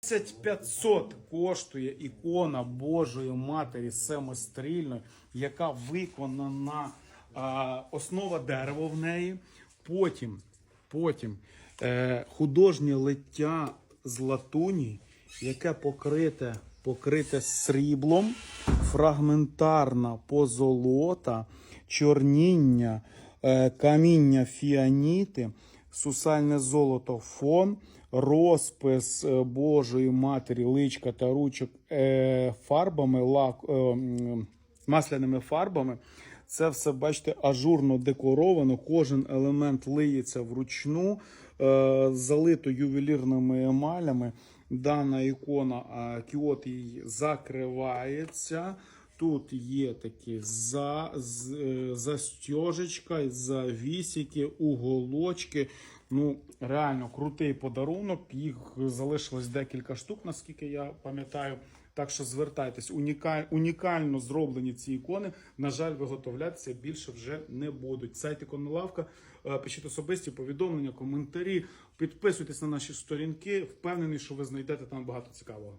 500 коштує ікона Божої Матері самострільної, яка виконана а, основа дерева в неї. Потім, потім е, художнє лиття з латуні, яке покрите, покрите сріблом, фрагментарна позолота, чорніння, е, каміння фіаніти, сусальне золото фон, розпис е, Божої Матері, личка та ручок е, фарбами, лак, е, масляними фарбами. Це все, бачите, ажурно декоровано. Кожен елемент лиється вручну, залито ювелірними емалями. Дана ікона кіот її закривається. Тут є такі за, е, застежечка, завісики, уголочки. Ну, реально крутий подарунок. Їх залишилось декілька штук, наскільки я пам'ятаю. Так що звертайтесь, Уніка... унікально зроблені ці ікони. На жаль, виготовлятися більше вже не будуть. Сайт іконолавка, е, пишіть особисті повідомлення, коментарі, підписуйтесь на наші сторінки. Впевнений, що ви знайдете там багато цікавого.